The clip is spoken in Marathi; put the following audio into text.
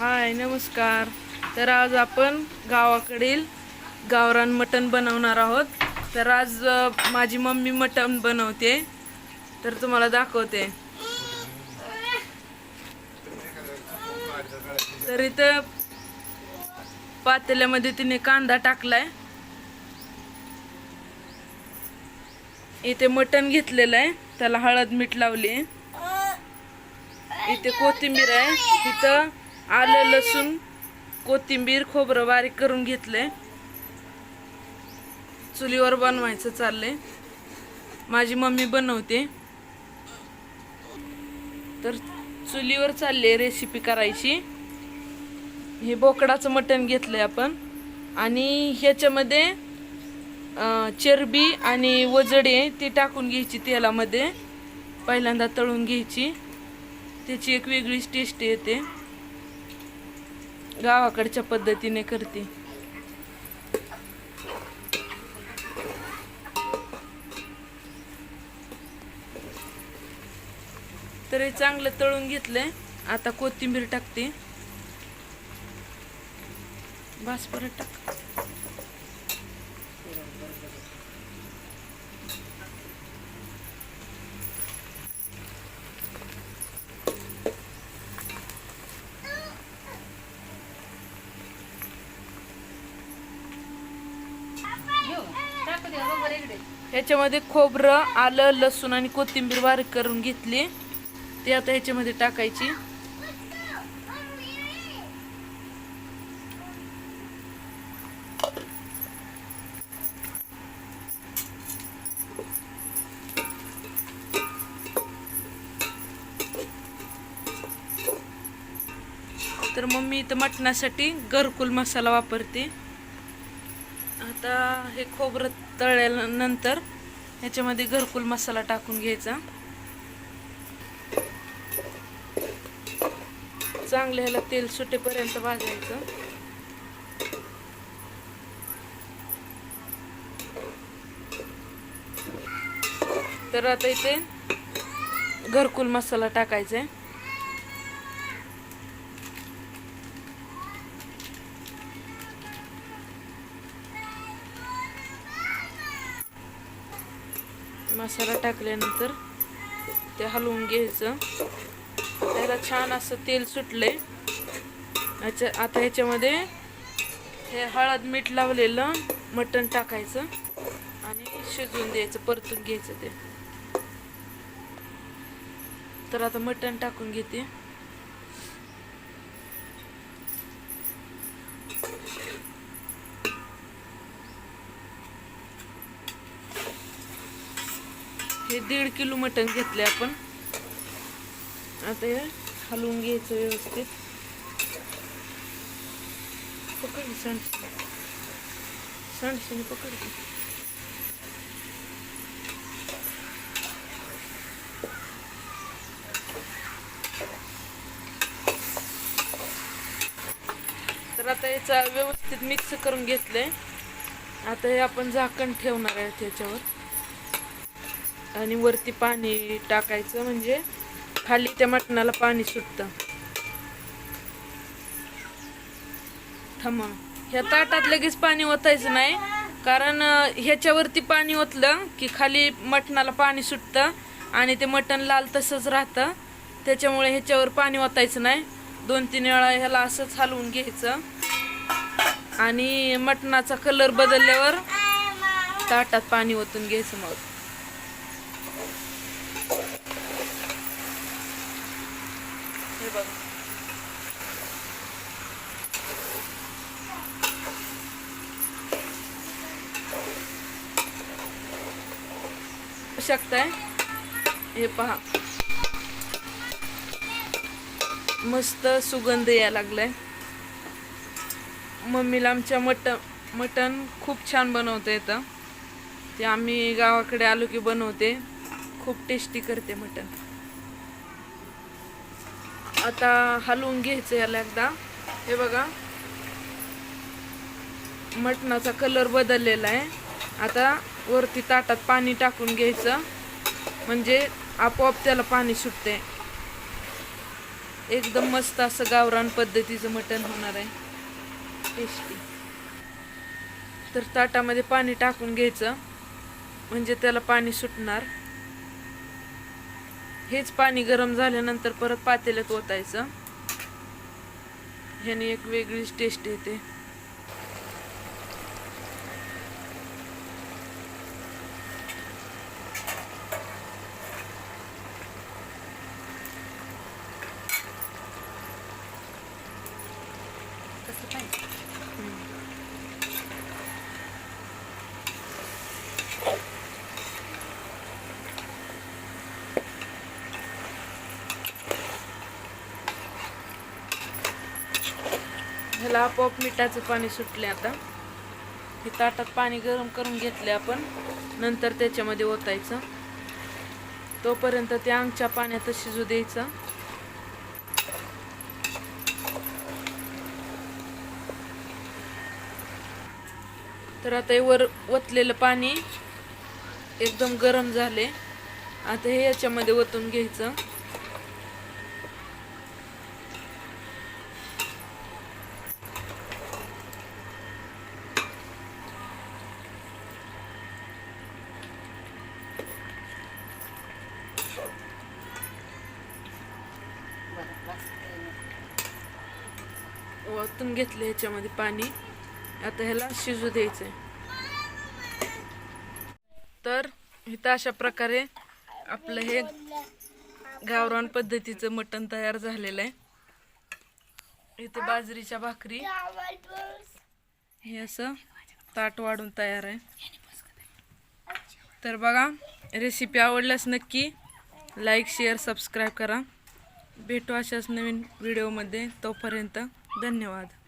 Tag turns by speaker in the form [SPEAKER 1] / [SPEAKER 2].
[SPEAKER 1] हाय नमस्कार. तर आज आपण गावाकडील गावरान मटण बनवणार आहोत. तर आज माझी मम्मी मटण बनवते. तर तुम्हाला दाखवते. तर इथं पातेल्यामध्ये तिने कांदा टाकलाय. इथे मटण घेतलेलं आहे. त्याला हळद मीठ लावली इथे कोथिंबीर आहे. तिथं आलं लसूण कोथिंबीर खोबरं बारीक करून घेतलंय. चुलीवर बनवायचं चाललंय. माझी मम्मी बनवते. तर चुलीवर चालले रेसिपी करायची. हे बोकडाचं मटण घेतलंय आपण. आणि ह्याच्यामध्ये चरबी आणि वजडे ती टाकून घ्यायची तेलामध्ये. पहिल्यांदा तळून घ्यायची. त्याची एक वेगळीच टेस्ट येते. गावाकडच्या पद्धतीने करते. तर हे चांगलं तळून घेतलंय. आता कोथिंबीर टाकते. बस परत टाक. ह्याच्यामध्ये खोबरं आलं लसूण आणि कोथिंबीर बारीक करून घेतली. ती आता ह्याच्यामध्ये टाकायची. तर मग मी इथं मटणासाठी घरकुल मसाला वापरते. आता हे खोबरं तळल्यानंतर ह्याच्यामध्ये घरकुल मसाला टाकून घ्यायचा. चांगलं ह्याला तेल सुटेपर्यंत भाजायचं. तर आता इथे घरकुल मसाला टाकायचा आहे मसाला टाकल्यानंतर ते हलवून घ्यायचं. त्याला छान असं तेल सुटलंय. याच्या आता ह्याच्यामध्ये हे हळद मीठ लावलेलं मटण टाकायचं आणि शिजवून द्यायचं परतून घ्यायचं ते. तर आता मटण टाकून घेते. हे दीड किलो मटण घेतले आपण. आता हे हलवून घ्यायचं व्यवस्थित. पकड सांडशी. सांडशीने पकडते तर आता याचा व्यवस्थित मिक्स करून घेतलंय. आता हे आपण झाकण ठेवणार आहे त्याच्यावर. आणि वरती पाणी टाकायचं म्हणजे खाली त्या मटणाला पाणी सुटतं. थांबा. ह्या ताटात लगेच पाणी ओतायचं नाही कारण ह्याच्यावरती पाणी ओतलं की खाली मटणाला पाणी सुटतं आणि ते मटण लाल तसंच राहतं. त्याच्यामुळे ह्याच्यावर पाणी ओतायचं नाही. दोन तीन वेळा ह्याला असंच हलवून घ्यायचं. आणि मटणाचा कलर बदलल्यावर ताटात पाणी ओतून घ्यायचं मग. हे बघ. शकताय? हे पहा. मस्त सुगंध या लागलाय. मम्मीला आमच्या मटन मटण खूप छान बनवता येतं ते आम्ही गावाकडे आलो की बनवते. खूप टेस्टी करते मटण आता हलवून घ्यायचं याला एकदा. हे बघा. मटणाचा कलर बदललेला आहे. आता वरती ताटात पाणी टाकून घ्यायचं. म्हणजे आपोआप त्याला पाणी सुटते एकदम मस्त असं गावरान पद्धतीचं मटण होणार आहे. टेस्टी तर ताटामध्ये पाणी टाकून घ्यायचं. म्हणजे त्याला पाणी सुटणार. हेच पाणी गरम झाल्यानंतर परत पातेल्यात ओतायचं. ह्याने एक वेगळीच टेस्ट येते.
[SPEAKER 2] कसं पाहिजे.
[SPEAKER 1] ह्याला आपोआप मिठाचं पाणी सुटले आता. हे ताटात पाणी गरम करून घेतले आपण. नंतर त्याच्यामध्ये ओतायचं. तोपर्यंत ते अंगच्या पाण्यात शिजू द्यायचं. तर आता हे वर ओतलेलं पाणी एकदम गरम झाले आता हे याच्यामध्ये ओतून घ्यायचं. ओतून घेतलं ह्याच्यामध्ये पाणी. आता ह्याला शिजू द्यायचंय. तर इथं अशा प्रकारे आपलं हे गावरान पद्धतीचं मटण तयार झालेलं आहे. इथे बाजरीच्या भाकरी. हे असं ताट वाढून तयार आहे. तर बघा रेसिपी आवडल्यास नक्की लाईक शेअर सबस्क्राईब करा. भेटू अशाच नवीन व्हिडिओमध्ये तोपर्यंत. धन्यवाद.